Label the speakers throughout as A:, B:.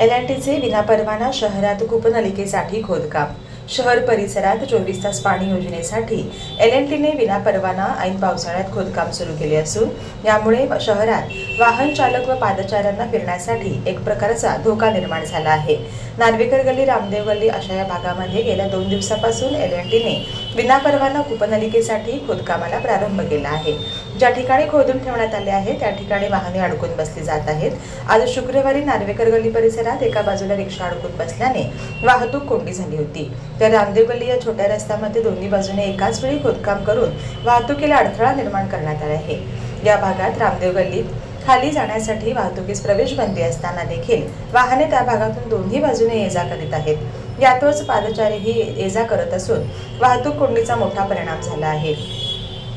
A: L and टीचे विनापरवाना शहरात कूपनलिकेसाठी खोदकाम. शहर परिसरात चोवीस तास पाणी योजनेसाठी एल एन टीने विनापरवाना ऐन पावसाळ्यात खोदकाम सुरू केले असून यामुळे शहरात वाहन चालक व पादचाऱ्यांना फिरण्यासाठी एक प्रकारचा धोका निर्माण झाला आहे. नार्वेकर गल्ली रामदेव गल्ली अशा या भागामध्ये गेल्या दोन दिवसापासून एल एन टीने विनापरवाना कूपनलिकेसाठी खोदकामाला प्रारंभ केला आहे. ज्या ठिकाणी खोदून ठेवण्यात आले आहे त्या ठिकाणी वाहने अडकून बसली जात आहेत. आज शुक्रवारी नार्वेकर गल्ली परिसरात एका बाजूला रिक्षा अडकून बसल्याने वाहतूक कोंडी झाली होती. तर रामदेव गल्ली या छोट्या रस्त्यामध्ये दोन्ही बाजूने एकाच वेळी खोदकाम करून वाहतुकीला अडथळा निर्माण करण्यात आला आहे. या भागात रामदेव गल्लीत खाली जाण्यासाठी वाहतुकीस प्रवेश बंदी असताना देखील वाहने त्या भागातून दोन्ही बाजूने ये जा करीत आहेत. यातच पादचारीही ये जा करत असून वाहतूक कोंडीचा मोठा परिणाम झाला आहे.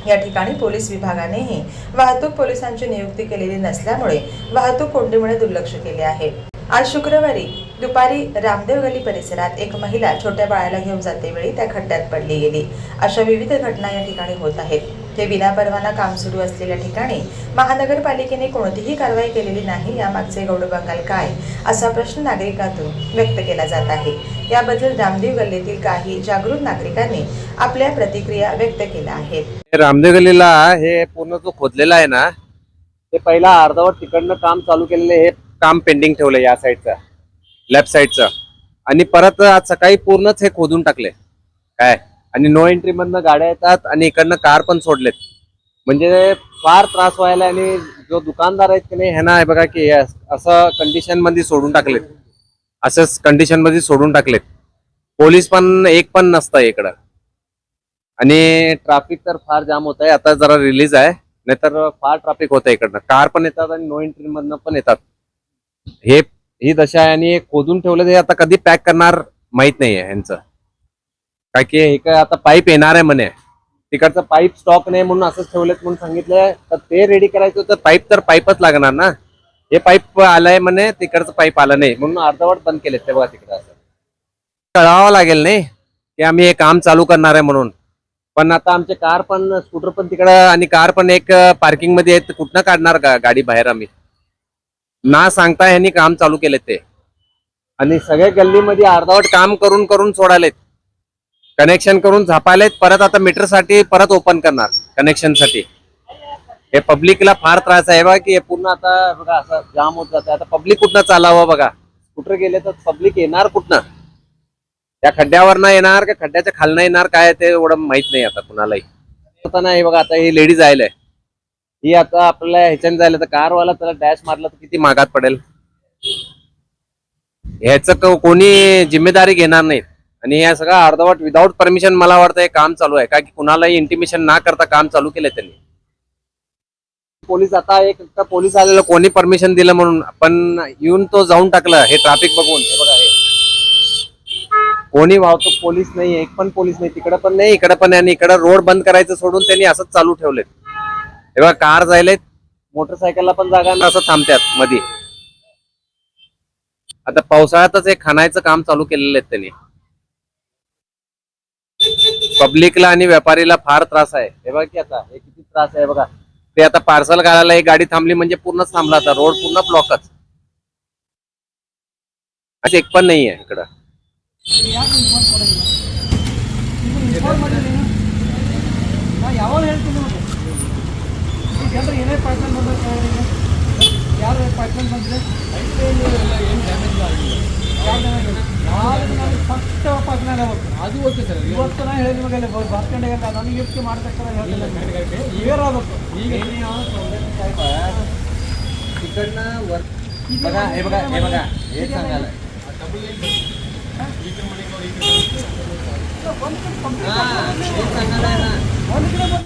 A: या ठिकाणी पोलीस विभागानेही वाहतूक पोलिसांची नियुक्ती केलेली नसल्यामुळे वाहतूक कोंडीमुळे दुर्लक्ष केले आहे. आज शुक्रवारी दुपारी रामदेव गली परिसरात एक महिला छोट्या बाळाला घेऊन जाते वेळी त्या खड्ड्यात पडली गेली. अशा विविध घटना या ठिकाणी होत आहेत. हे विनापरवाना काम सुरू असलेल्या ठिकाणी महानगरपालिकेने कोणतीही कारवाई केलेली नाही यामागचे गौडबंगाल काय? असा प्रश्न नागरिकातून व्यक्त केला जात आहे. याबद्दल रामदेव गल्लीतील काही जागृत नागरिकांनी आपल्या प्रतिक्रिया व्यक्त केल्या आहेत.
B: रामदेव गल्लीला हे पूर्ण जो खोदलेला आहे ना ते पहिला अर्धवट तिकडनं काम चालू केलेलं हे काम पेंडिंग ठेवलं या साईडचं लेफ्ट साईडचं आणि परत आज सकाळी पूर्णच हे खोदून टाकले काय? आणि नो एंट्री मधनं गाड्या येतात आणि इकडनं कार पण सोडलेत. म्हणजे फार त्रास व्हायला आणि जो दुकानदार आहेत की नाही ह्यांना आहे बघा की असं कंडिशनमध्ये सोडून टाकलेत. असंच कंडिशनमध्ये सोडून टाकलेत. पोलीस पण एक पण नसतं इकडं. आणि ट्रॅफिक तर फार जाम होत आहे आता जरा रिलीज आहे. नाहीतर फार ट्रॅफिक होत आहे इकडनं. कार पण येतात आणि नो एंट्री मधनं पण येतात. हे ही दशा आहे आणि खोदून ठेवलं ते आता कधी पॅक करणार माहीत नाहीये ह्यांचं. काय की हे काय आता पाईप येणार आहे म्हणे. तिकडचं पाईप स्टॉक नाही म्हणून असंच ठेवलेत म्हणून सांगितलंय. तर ते रेडी करायचं तर पाईप तर पाईपच लागणार ना. हे पाईप आलंय म्हणे तिकडचं पाईप आलं नाही. म्हणून अर्धवट बंद केलेत ते बघा तिकडे असं. कळावं लागेल नाही की आम्ही हे काम चालू करणार आहे म्हणून. पण आता आमचे कार पण स्कूटर पण तिकडं आणि कार पण एक पार्किंगमध्ये आहेत. कुठनं काढणार का गाडी बाहेर आम्ही? ना सांगता यांनी काम चालू केले ते. आणि सगळ्या गल्लीमध्ये अर्धवट काम करून करून सोडालेत. कनेक्शन करून झापायलेत परत आता मीटरसाठी परत ओपन करणार कनेक्शनसाठी हे पब्लिकला फार त्रास आहे. बघा की हे पूर्ण आता बघा असं जाम होत जात आता पब्लिक कुठनं चालावं बघा? स्कूटर गेले तर पब्लिक येणार कुठनं? त्या खड्ड्यावर ना येणार का खड्ड्याच्या खालनं येणार काय ते एवढं माहीत नाही आता कुणालाही. आता नाही बघा आता ही लेडीज आहे ही आता आपल्याला ह्याच्याने जायला तर कारवाला त्याला डॅश मारला तर किती मागात पडेल? ह्याच कोणी जिम्मेदारी घेणार नाहीत. आणि या सगळं अर्धवट विदाऊट परमिशन मला वाटतं हे काम चालू आहे. का की कुणालाही इंटिमेशन ना करता काम चालू केलं त्यांनी. पोलीस आता एक पोलीस आलेलं कोणी परमिशन दिलं म्हणून. पण येऊन तो जाऊन टाकलं हे ट्रॅफिक बघून. हे बघा हे. कोणी वाहतूक पोलीस नाही एक पण पोलीस नाही तिकडे पण नाही इकडे पण नाही. आणि इकडे रोड बंद करायचं सोडून त्यांनी असंच चालू ठेवलेत. हे बघा कार जायलेत मोटरसायकलला पण जागा असं थांबतात मध्ये आता पावसाळ्यातच एक खाणायचं काम चालू केलेलं आहे त्यांनी. पब्लिकला आणि व्यापारीला फार त्रास आहे. हे बघा की आता हे किती त्रास आहे बघा. ते आता पार्सल काढायला ही गाडी थांबली म्हणजे पूर्ण थांबला आता. रोड पूर्ण ब्लॉकच अच्छा एक पण
C: नाही आहे इकडं ಯಾವ ಯಾರು ಪೈಪ್ಲೈನ್ ಎಲ್ಲ ಏನು ಡ್ಯಾಮೇಜ್ ಆಗಿಲ್ಲ ಫಸ್ಟ್ ವಾಪಸ್ ನಾಳೆ ಹೋಗ್ತೀನಿ. ಅದು ಓಕೆ ಸರ್ ಇವತ್ತು ನಾನು ಹೇಳಿದ ಮೇಲೆ ಬಸ್ ಗಂಟೆಗೆಲ್ಲ ನನಗೆ ಗಿಫ್ಟ್ ಮಾಡ್ತಕ್ಕಂಥ ಹೇಳಿಲ್ಲ ಕ್ಲಿಯರ್ ಆಗಬೇಕು ಈಗ
B: ಟಿಕೆಟ್ನ ವರ್ಕ್ ಇವಾಗ ಇವಾಗ ಏನು ಸಂಗಲ್ಲ
C: ಒಂದು ಕಡೆ